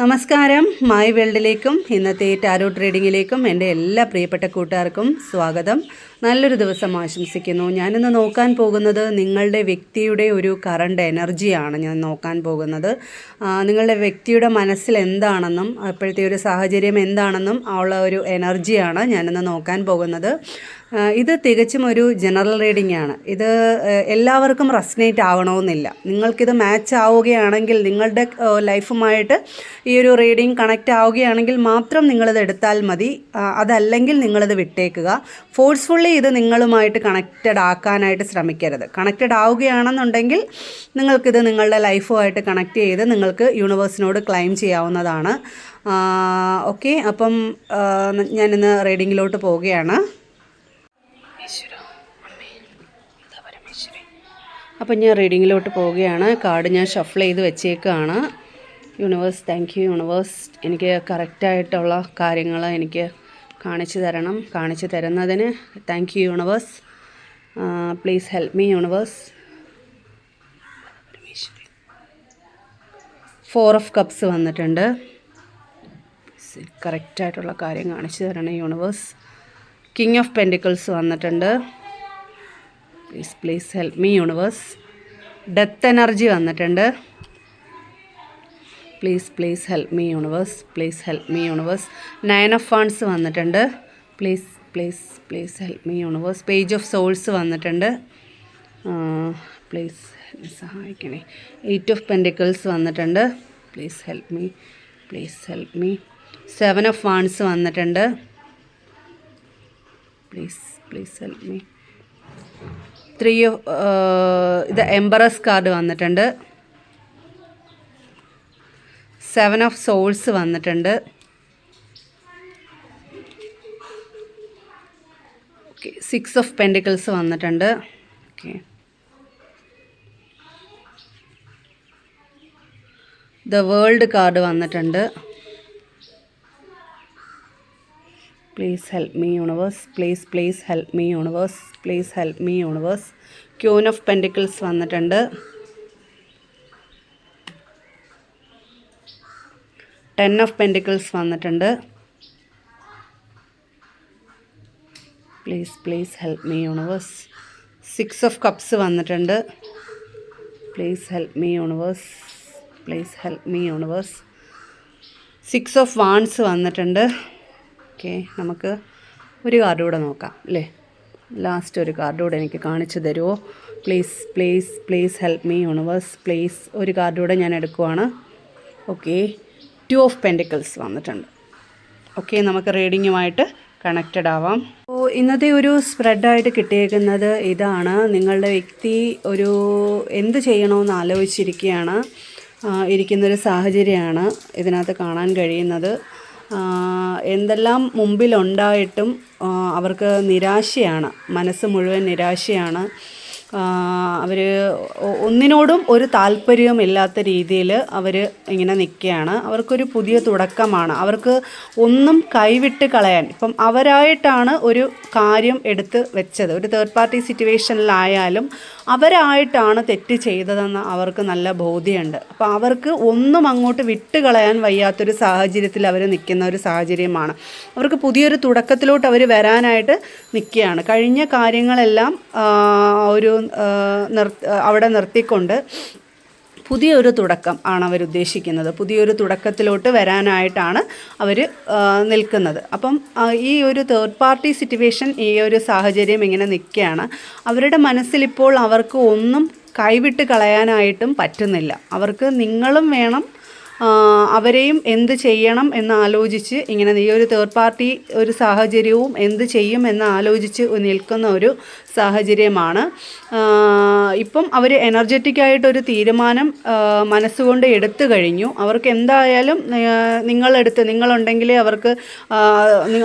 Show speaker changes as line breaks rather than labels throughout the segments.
നമസ്കാരം. മൈ വേൾഡിലേക്കും ഇന്നത്തെ ടാരോ ട്രേഡിങ്ങിലേക്കും എന്റെ എല്ലാ പ്രിയപ്പെട്ട കൂട്ടുകാർക്കും സ്വാഗതം. നല്ലൊരു ദിവസം ആശംസിക്കുന്നു. ഞാനിന്ന് നോക്കാൻ പോകുന്നത് നിങ്ങളുടെ വ്യക്തിയുടെ ഒരു കറണ്ട് എനർജിയാണ് ഞാൻ നോക്കാൻ പോകുന്നത്. നിങ്ങളുടെ വ്യക്തിയുടെ മനസ്സിൽ എന്താണെന്നും അപ്പോഴത്തെ ഒരു സാഹചര്യം എന്താണെന്നും ഉള്ള ഒരു എനർജിയാണ് ഞാനിന്ന് നോക്കാൻ പോകുന്നത്. ഇത് തികച്ചും ഒരു ജനറൽ റീഡിംഗ് ആണ്. ഇത് എല്ലാവർക്കും റെസ്നേറ്റ് ആവണമെന്നില്ല. നിങ്ങൾക്കിത് മാച്ച് ആവുകയാണെങ്കിൽ നിങ്ങളുടെ ലൈഫുമായിട്ട് ഒരു റീഡിംഗ് കണക്റ്റ് ആവുകയാണെങ്കിൽ മാത്രം നിങ്ങളിത് എടുത്താൽ മതി. അതല്ലെങ്കിൽ നിങ്ങളിത് വിട്ടേക്കുക. ഫോഴ്സ്ഫുള്ളി ഇത് നിങ്ങളുമായിട്ട് കണക്റ്റഡ് ആക്കാനായിട്ട് ശ്രമിക്കരുത്. കണക്റ്റഡ് ആവുകയാണെന്നുണ്ടെങ്കിൽ നിങ്ങൾക്കിത് നിങ്ങളുടെ ലൈഫുമായിട്ട് കണക്ട് ചെയ്ത് നിങ്ങൾക്ക് യൂണിവേഴ്സിനോട് ക്ലെയിം ചെയ്യാവുന്നതാണ്. ഓക്കെ. അപ്പം ഞാനിന്ന് റീഡിങ്ങിലോട്ട് പോവുകയാണ്. അപ്പം ഞാൻ റീഡിങ്ങിലോട്ട് പോവുകയാണ്. കാർഡ് ഞാൻ ഷഫിൾ ചെയ്ത് വെച്ചേക്കാണ്. Universe thank you universe. എനിക്ക് കറക്റ്റായിട്ടുള്ള കാര്യങ്ങൾ എനിക്ക് കാണിച്ചു തരണം കാണിച്ചു തരുന്നതിന് thank you universe. Please help me universe. Four of cups വന്നിട്ടുണ്ട്. കറക്റ്റായിട്ടുള്ള കാര്യം കാണിച്ചു തരണം യൂണിവേഴ്സ്. കിങ് ഓഫ് പെന്റിക്കിൾസ് വന്നിട്ടുണ്ട്. Please please help me universe. Death energy വന്നിട്ടുണ്ട്. Please please help me universe please help me universe nine of funds വന്നിട്ടുണ്ട്. Please please please help me universe page of swords വന്നിട്ടുണ്ട്. Please സഹായിക്കണേ. Eight of pentacles വന്നിട്ടുണ്ട്. Please help me please help me seven of wands വന്നിട്ടുണ്ട്. Please please help me three of ഇത് embarrass card വന്നിട്ടുണ്ട്. Seven of swords വന്നിട്ടുണ്ട്. Okay six of pentacles വന്നിട്ടുണ്ട്. Okay the world card വന്നിട്ടുണ്ട്. Please help me universe please please help me universe please help me universe queen of pentacles വന്നിട്ടുണ്ട്. Ten of pentacles വന്നിട്ടുണ്ട്. Please please help me universe six of cups വന്നിട്ടുണ്ട്. Please help me universe please help me universe six of wands വന്നിട്ടുണ്ട്. Okay നമുക്ക് ഒരു card കൂടെ നോക്കാം അല്ലേ? Last ഒരു കാർഡ് കൂടെ എനിക്ക് കാണിച്ചു തരുമോ please please please help me universe please ഒരു കാർഡ് കൂടെ ഞാൻ എടുക്കുവാണ്. ഓക്കെ ടു ഓഫ് പെന്റിക്കിൾസ് വന്നിട്ടുണ്ട്. ഓക്കെ നമുക്ക് റീഡിങ്ങുമായിട്ട് കണക്റ്റഡ് ആവാം. അപ്പോൾ ഇന്നത്തെ ഒരു സ്പ്രെഡായിട്ട് കിട്ടിയേക്കുന്നത് ഇതാണ്. നിങ്ങളുടെ വ്യക്തി ഒരു എന്ത് ചെയ്യണമെന്ന് ആലോചിച്ചിരിക്കുകയാണ്. ഇരിക്കുന്നൊരു സാഹചര്യമാണ് ഇതിനകത്ത് കാണാൻ കഴിയുന്നത്. എന്തെല്ലാം മുമ്പിലുണ്ടായിട്ടും അവർക്ക് നിരാശയാണ്. മനസ്സ് മുഴുവൻ നിരാശയാണ്. അവർ ഒന്നിനോടും ഒരു താല്പര്യമില്ലാത്ത രീതിയിൽ അവർ ഇങ്ങനെ നിൽക്കുകയാണ് അവർക്കൊരു പുതിയ തുടക്കമാണ്. അവർക്ക് ഒന്നും കൈവിട്ട് കളയാൻ ഇപ്പം അവരായിട്ടാണ് ഒരു കാര്യം എടുത്ത് വെച്ചത്. ഒരു തേർഡ് പാർട്ടി സിറ്റുവേഷനിലായാലും അവരായിട്ടാണ് തെറ്റ് ചെയ്തതെന്ന് അവർക്ക് നല്ല ബോധ്യമുണ്ട്. അപ്പോൾ അവർക്ക് ഒന്നും അങ്ങോട്ട് വിട്ടുകളയാൻ വയ്യാത്തൊരു സാഹചര്യത്തിൽ അവർ നിൽക്കുന്ന ഒരു സാഹചര്യമാണ്. അവർക്ക് പുതിയൊരു തുടക്കത്തിലോട്ട് അവർ വരാനായിട്ട് നിൽക്കുകയാണ്. കഴിഞ്ഞ കാര്യങ്ങളെല്ലാം ഒരു നിർ അവിടെ നിർത്തിക്കൊണ്ട് പുതിയൊരു തുടക്കം ആണ് അവർ ഉദ്ദേശിക്കുന്നത്. പുതിയൊരു തുടക്കത്തിലോട്ട് വരാനായിട്ടാണ് അവർ നിൽക്കുന്നത്. അപ്പം ഈ ഒരു തേർഡ് പാർട്ടി സിറ്റുവേഷൻ ഈ ഒരു സാഹചര്യം ഇങ്ങനെ നിൽക്കുകയാണ്. അവരുടെ മനസ്സിലിപ്പോൾ അവർക്ക് ഒന്നും കൈവിട്ട് കളയാനായിട്ടും പറ്റുന്നില്ല. അവർക്ക് നിങ്ങളും വേണം അവരെയും എന്ത് ചെയ്യണം എന്ന് ആലോചിച്ച് ഇങ്ങനെ ഈ ഒരു തേർഡ് പാർട്ടി ഒരു സാഹചര്യവും എന്ത് ചെയ്യും എന്ന് ആലോചിച്ച് നിൽക്കുന്ന ഒരു സാഹചര്യമാണ്. ഇപ്പം അവർ എനർജറ്റിക് ആയിട്ടൊരു തീരുമാനം മനസ്സുകൊണ്ട് എടുത്തു കഴിഞ്ഞു. അവർക്ക് എന്തായാലും നിങ്ങളെടുത്ത് നിങ്ങളുണ്ടെങ്കിലേ അവർക്ക്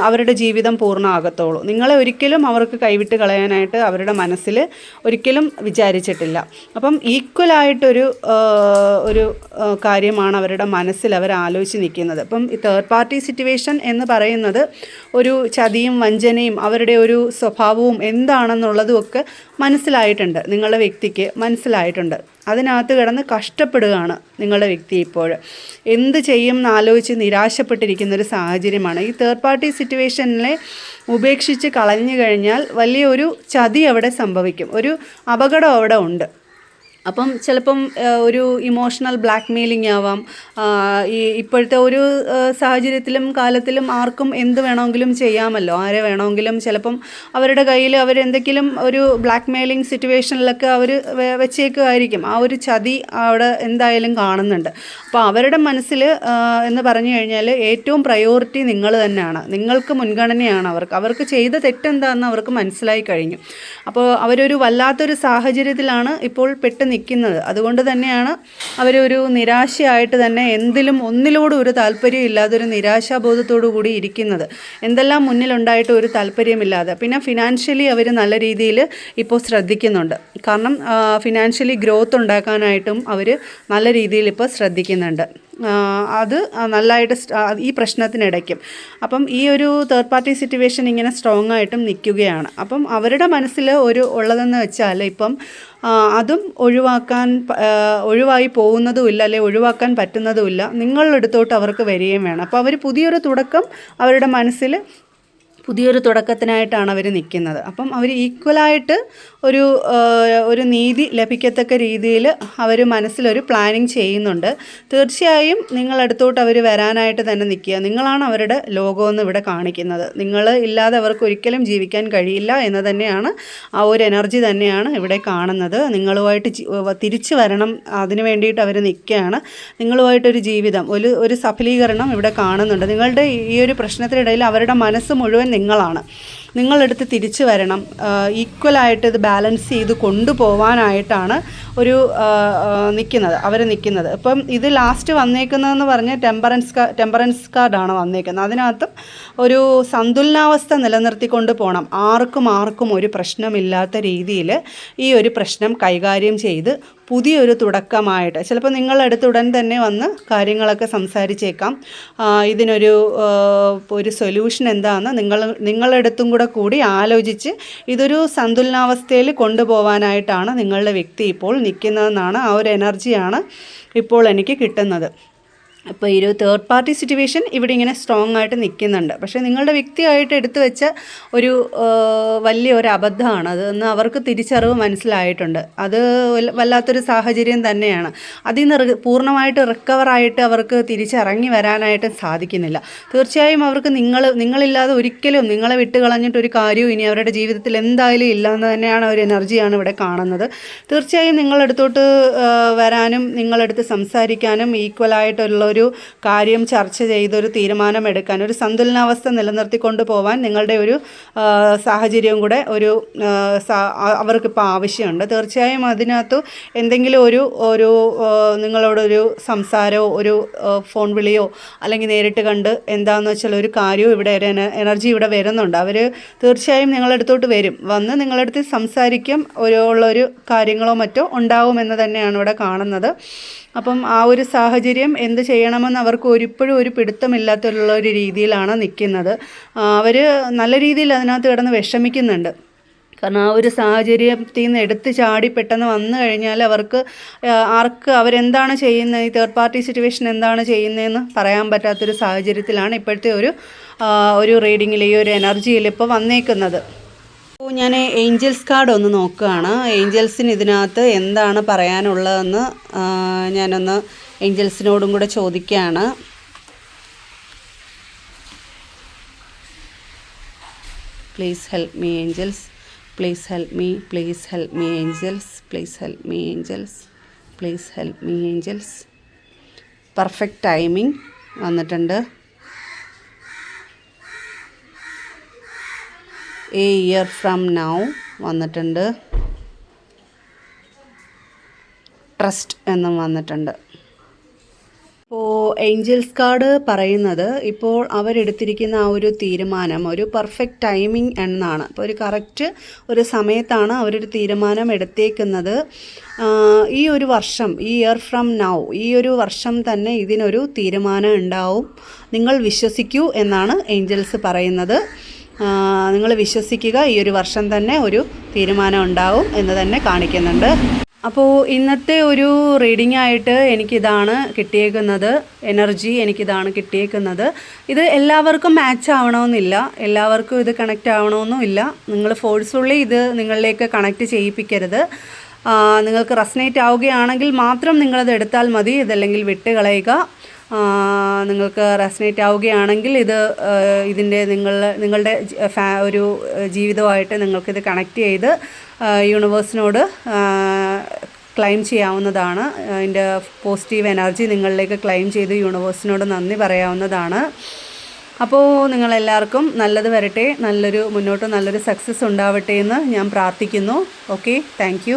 അവരുടെ ജീവിതം പൂർണമാകത്തുള്ളൂ. നിങ്ങളെ ഒരിക്കലും അവർക്ക് കൈവിട്ട് കളയാനായിട്ട് അവരുടെ മനസ്സിൽ ഒരിക്കലും വിചാരിച്ചിട്ടില്ല. അപ്പം ഈക്വലായിട്ടൊരു ഒരു കാര്യമാണ് അവരുടെ മനസ്സിൽ അവർ ആലോചിച്ച് നിൽക്കുന്നത്. അപ്പം ഈ തേർഡ് പാർട്ടി സിറ്റുവേഷൻ എന്ന് പറയുന്നത് ഒരു ചതിയും വഞ്ചനയും അവരുടെ ഒരു സ്വഭാവവും എന്താണെന്നുള്ളതും ഒക്കെ മനസ്സിലായിട്ടുണ്ട്. നിങ്ങളുടെ വ്യക്തിക്ക് മനസ്സിലായിട്ടുണ്ട്. അതിനകത്ത് കിടന്ന് കഷ്ടപ്പെടുകയാണ് നിങ്ങളുടെ വ്യക്തി ഇപ്പോൾ. എന്ത് ചെയ്യും എന്നാലോചിച്ച് നിരാശപ്പെട്ടിരിക്കുന്ന ഒരു സാഹചര്യമാണ്. ഈ തേർഡ് പാർട്ടി സിറ്റുവേഷനിലെ ഉപേക്ഷിച്ച് കളഞ്ഞു കഴിഞ്ഞാൽ വലിയൊരു ചതി അവിടെ സംഭവിക്കും. ഒരു അപകടം അവിടെ ഉണ്ട്. അപ്പം ചിലപ്പം ഒരു ഇമോഷണൽ ബ്ലാക്ക് മെയിലിംഗ് ആവാം ഈ ഇപ്പോഴത്തെ ഒരു സാഹചര്യത്തിലും കാലത്തിലും ആർക്കും എന്ത് വേണമെങ്കിലും ചെയ്യാമല്ലോ. ആരെ വേണമെങ്കിലും ചിലപ്പം അവരുടെ കയ്യിൽ അവരെന്തെങ്കിലും ഒരു ബ്ലാക്ക് മെയിലിംഗ് സിറ്റുവേഷനിലൊക്കെ അവർ വെച്ചേക്കുമായിരിക്കും. ആ ഒരു ചതി അവിടെ എന്തായാലും കാണുന്നുണ്ട്. അപ്പോൾ അവരുടെ മനസ്സിൽ എന്ന് പറഞ്ഞു കഴിഞ്ഞാൽ ഏറ്റവും പ്രയോറിറ്റി നിങ്ങൾ തന്നെയാണ്. നിങ്ങൾക്ക് മുൻഗണനയാണ് അവർക്ക്. അവർക്ക് ചെയ്ത തെറ്റെന്താണെന്ന് അവർക്ക് മനസ്സിലായി കഴിഞ്ഞു. അപ്പോൾ അവരൊരു വല്ലാത്തൊരു സാഹചര്യത്തിലാണ് ഇപ്പോൾ പെട്ട് നിൽക്കുന്നത്. അതുകൊണ്ട് തന്നെയാണ് അവരൊരു നിരാശയായിട്ട് തന്നെ എന്തിലും ഒന്നിലോടും ഒരു താല്പര്യം ഇല്ലാതെ ഒരു നിരാശാബോധത്തോടു കൂടി ഇരിക്കുന്നത്. എന്തെല്ലാം മുന്നിലുണ്ടായിട്ട് ഒരു താല്പര്യമില്ലാതെ. പിന്നെ ഫിനാൻഷ്യലി അവർ നല്ല രീതിയിൽ ഇപ്പോൾ ശ്രദ്ധിക്കുന്നുണ്ട്. കാരണം ഫിനാൻഷ്യലി ഗ്രോത്ത് ഉണ്ടാക്കാനായിട്ടും അവർ നല്ല രീതിയിൽ ഇപ്പോൾ ശ്രദ്ധിക്കുന്നുണ്ട്. അത് നല്ലതായിട്ട് ഈ പ്രശ്നത്തിനിടയ്ക്കും. അപ്പം ഈ ഒരു തേർഡ് പാർട്ടി സിറ്റുവേഷൻ ഇങ്ങനെ സ്ട്രോങ് ആയിട്ടും നിൽക്കുകയാണ്. അപ്പം അവരുടെ മനസ്സിൽ ഒരു ഉള്ളതെന്ന് വെച്ചാൽ ഇപ്പം അതും ഒഴിവാക്കാൻ ഒഴിവായി പോകുന്നതുമില്ല അല്ലെ ഒഴിവാക്കാൻ പറ്റുന്നതുമില്ല നിങ്ങളുടെ അടുത്തോട്ട് അവർക്ക് വരികയും വേണം. അപ്പോൾ അവർ പുതിയൊരു തുടക്കം അവരുടെ മനസ്സിൽ പുതിയൊരു തുടക്കത്തിനായിട്ടാണ് അവർ നിൽക്കുന്നത് അപ്പം അവർ ഈക്വലായിട്ട് ഒരു ഒരു നീതി ലഭിക്കത്തക്ക രീതിയിൽ അവർ മനസ്സിലൊരു പ്ലാനിങ് ചെയ്യുന്നുണ്ട്. തീർച്ചയായും നിങ്ങളടുത്തോട്ട് അവർ വരാനായിട്ട് തന്നെ നിൽക്കുക നിങ്ങളാണ് അവരുടെ ലോകമെന്ന് ഇവിടെ കാണിക്കുന്നത്. നിങ്ങൾ ഇല്ലാതെ അവർക്ക് ഒരിക്കലും ജീവിക്കാൻ കഴിയില്ല എന്ന് തന്നെയാണ് ആ ഒരു എനർജി തന്നെയാണ് ഇവിടെ കാണുന്നത്. നിങ്ങളുമായിട്ട് തിരിച്ചു വരണം അതിനു വേണ്ടിയിട്ട് അവർ നിൽക്കുകയാണ്. നിങ്ങളുമായിട്ടൊരു ജീവിതം ഒരു ഒരു സഫലീകരണം ഇവിടെ കാണുന്നുണ്ട്. നിങ്ങളുടെ ഈ ഒരു പ്രശ്നത്തിനിടയിൽ അവരുടെ മനസ്സ് മുഴുവൻ നിങ്ങളാണ്. നിങ്ങളെടുത്ത് തിരിച്ചു വരണം. ഈക്വലായിട്ട് ഇത് ബാലൻസ് ചെയ്ത് കൊണ്ടുപോകാനായിട്ടാണ് ഒരു നിൽക്കുന്നത് അവർ നിൽക്കുന്നത് ഇപ്പം ഇത് ലാസ്റ്റ് വന്നേക്കുന്നതെന്ന് പറഞ്ഞാൽ ടെമ്പറൻസ് ടെമ്പറൻസ് കാർഡാണ് വന്നേക്കുന്നത്. അതിനകത്തും ഒരു സന്തുലനാവസ്ഥ നിലനിർത്തിക്കൊണ്ട് പോകണം ആർക്കും ആർക്കും ഒരു പ്രശ്നമില്ലാത്ത രീതിയിൽ ഈ ഒരു പ്രശ്നം കൈകാര്യം ചെയ്ത് പുതിയൊരു തുടക്കമായിട്ട്. ചിലപ്പോൾ നിങ്ങളടുത്ത് ഉടൻ തന്നെ വന്ന് കാര്യങ്ങളൊക്കെ സംസാരിച്ചേക്കാം. ഇതിനൊരു ഒരു സൊല്യൂഷൻ എന്താണെന്ന് നിങ്ങൾ നിങ്ങളടുത്തും കൂടെ കൂടി ആലോചിച്ച് ഇതൊരു സന്തുലനാവസ്ഥയിൽ കൊണ്ടുപോകാനായിട്ടാണ് നിങ്ങളുടെ വ്യക്തി ഇപ്പോൾ നിൽക്കുന്നതെന്നാണ് ആ ഒരു എനർജിയാണ് ഇപ്പോൾ എനിക്ക് കിട്ടുന്നത്. അപ്പോൾ ഈ ഒരു തേർഡ് പാർട്ടി സിറ്റുവേഷൻ ഇവിടെ ഇങ്ങനെ സ്ട്രോങ് ആയിട്ട് നിൽക്കുന്നുണ്ട് പക്ഷേ നിങ്ങളുടെ വ്യക്തിയായിട്ട് എടുത്തു വെച്ച ഒരു വലിയ ഒരു അബദ്ധമാണ്. അതെന്ന് അവർക്ക് തിരിച്ചറിവ് മനസ്സിലായിട്ടുണ്ട്. അത് വല്ലാത്തൊരു സാഹചര്യം തന്നെയാണ്. അതിൽ നിന്ന് പൂർണമായിട്ട് റിക്കവറായിട്ട് അവർക്ക് തിരിച്ചിറങ്ങി വരാനായിട്ട് സാധിക്കുന്നില്ല. തീർച്ചയായും അവർക്ക് നിങ്ങൾ നിങ്ങളില്ലാതെ ഒരിക്കലും നിങ്ങളെ വിട്ട് കളഞ്ഞിട്ട് ഒരു കാര്യവും ഇനി അവരുടെ ജീവിതത്തിൽ എന്തായാലും ഇല്ല എന്ന് തന്നെയാണ് ഒരു എനർജിയാണ് ഇവിടെ കാണുന്നത്. തീർച്ചയായും നിങ്ങളടുത്തോട്ട് വരാനും നിങ്ങളടുത്ത് സംസാരിക്കാനും ഈക്വലായിട്ടുള്ള ഒരു കാര്യം ചർച്ച ചെയ്തൊരു തീരുമാനമെടുക്കാൻ ഒരു സന്തുലനാവസ്ഥ നിലനിർത്തിക്കൊണ്ട് പോകാൻ നിങ്ങളുടെ ഒരു സാഹചര്യവും കൂടെ ഒരു അവർക്കിപ്പോൾ ആവശ്യമുണ്ട്. തീർച്ചയായും അതിനകത്ത് എന്തെങ്കിലും ഒരു ഒരു നിങ്ങളോടൊരു സംസാരമോ ഒരു ഫോൺ വിളിയോ അല്ലെങ്കിൽ നേരിട്ട് കണ്ട് എന്താണെന്ന് വെച്ചാൽ ഒരു കാര്യവും ഇവിടെ എനർജി ഇവിടെ വരുന്നുണ്ട്. അവർ തീർച്ചയായും നിങ്ങളെടുത്തോട്ട് വരും. വന്ന് നിങ്ങളെടുത്ത് സംസാരിക്കും. ഒരു ഉള്ളൊരു കാര്യങ്ങളോ മറ്റോ ഉണ്ടാവുമെന്ന് തന്നെയാണ് ഇവിടെ കാണുന്നത്. അപ്പം ആ ഒരു സാഹചര്യം എന്ത് ചെയ്യണമെന്ന് അവർക്ക് ഒരിപ്പോഴും ഒരു പിടുത്തമില്ലാത്തുള്ള ഒരു രീതിയിലാണ് നിൽക്കുന്നത്. അവർ നല്ല രീതിയിൽ അതിനകത്ത് കിടന്ന് വിഷമിക്കുന്നുണ്ട്. കാരണം ആ ഒരു സാഹചര്യത്തിൽ നിന്ന് എടുത്ത് ചാടി പെട്ടെന്ന് വന്നു കഴിഞ്ഞാൽ അവർക്ക് ആർക്ക് അവരെന്താണ് ചെയ്യുന്നത്? ഈ തേർഡ് പാർട്ടി സിറ്റുവേഷൻ എന്താണ് ചെയ്യുന്നതെന്ന് പറയാൻ പറ്റാത്തൊരു സാഹചര്യത്തിലാണ് ഇപ്പോഴത്തെ ഒരു ഒരു റീഡിങ്ങിൽ ഈ ഒരു എനർജിയിൽ ഇപ്പോൾ വന്നേക്കുന്നത്. അപ്പോൾ ഞാൻ ഏഞ്ചൽസ് കാർഡ് ഒന്ന് നോക്കുകയാണ്. ഏഞ്ചൽസിന് ഇതിനകത്ത് എന്താണ് പറയാനുള്ളതെന്ന് ഞാനൊന്ന് ഏഞ്ചൽസിനോടും കൂടെ ചോദിക്കുകയാണ്. Please help me angels. Please help me please help me angels. Please help me angels. Please help me angels. Perfect timing വന്നിട്ടുണ്ട്. എ ഇയർ ഫ്രം നൗ വന്നിട്ടുണ്ട്. ട്രസ്റ്റ് എന്നും വന്നിട്ടുണ്ട്. ഇപ്പോൾ ഏഞ്ചൽസ് കാർഡ് പറയുന്നത് ഇപ്പോൾ അവരെടുത്തിരിക്കുന്ന ആ ഒരു തീരുമാനം ഒരു പെർഫെക്റ്റ് ടൈമിംഗ് എന്നാണ്. അപ്പോൾ ഒരു കറക്റ്റ് ഒരു സമയത്താണ് അവരൊരു തീരുമാനം എടുത്തേക്കുന്നത്. ഈ ഒരു വർഷം ഈ ഇയർ ഫ്രം നൗ ഈ ഒരു വർഷം തന്നെ ഇതിനൊരു തീരുമാനം ഉണ്ടാവും. നിങ്ങൾ വിശ്വസിക്കൂ എന്നാണ് ഏഞ്ചൽസ് പറയുന്നത്. നിങ്ങൾ വിശ്വസിക്കുക ഈ ഒരു വർഷം തന്നെ ഒരു തീരുമാനം ഉണ്ടാവും എന്ന് തന്നെ കാണിക്കുന്നുണ്ട്. അപ്പോൾ ഇന്നത്തെ ഒരു റീഡിംഗ് ആയിട്ട് എനിക്കിതാണ് കിട്ടിയേക്കുന്നത് എനർജി എനിക്കിതാണ് കിട്ടിയേക്കുന്നത്. ഇത് എല്ലാവർക്കും മാച്ച് ആവണമെന്നില്ല എല്ലാവർക്കും ഇത് കണക്റ്റ് ആവണമെന്നുമില്ല. നിങ്ങൾ ഫോഴ്സ്ഫുള്ളി ഇത് നിങ്ങളിലേക്ക് കണക്റ്റ് ചെയ്യിപ്പിക്കരുത്. നിങ്ങൾക്ക് റെസനേറ്റ് ആവുകയാണെങ്കിൽ മാത്രം നിങ്ങളത് എടുത്താൽ മതി ഇതല്ലെങ്കിൽ വിട്ട് കളയുക ആ, നിങ്ങൾക്ക് റെസനേറ്റ് ആവുകയാണെങ്കിൽ ഇത് ഇതിന്റെ നിങ്ങൾ നിങ്ങളുടെ ഒരു ജീവിതമായിട്ട് നിങ്ങൾക്കിത് കണക്ട് ചെയ്ത് യൂണിവേഴ്സിനോട് ക്ലെയിം ചെയ്യാവുന്നതാണ്. അതിന്റെ പോസിറ്റീവ് എനർജി നിങ്ങളിലേക്ക് ക്ലെയിം ചെയ്ത് യൂണിവേഴ്സിനോട് നന്ദി പറയാവുന്നതാണ്. അപ്പോൾ നിങ്ങളെല്ലാവർക്കും നല്ലത് വരട്ടെ. നല്ലൊരു മുന്നോട്ട് നല്ലൊരു സക്സസ് ഉണ്ടാവട്ടെ എന്ന് ഞാൻ പ്രാർത്ഥിക്കുന്നു. Okay thank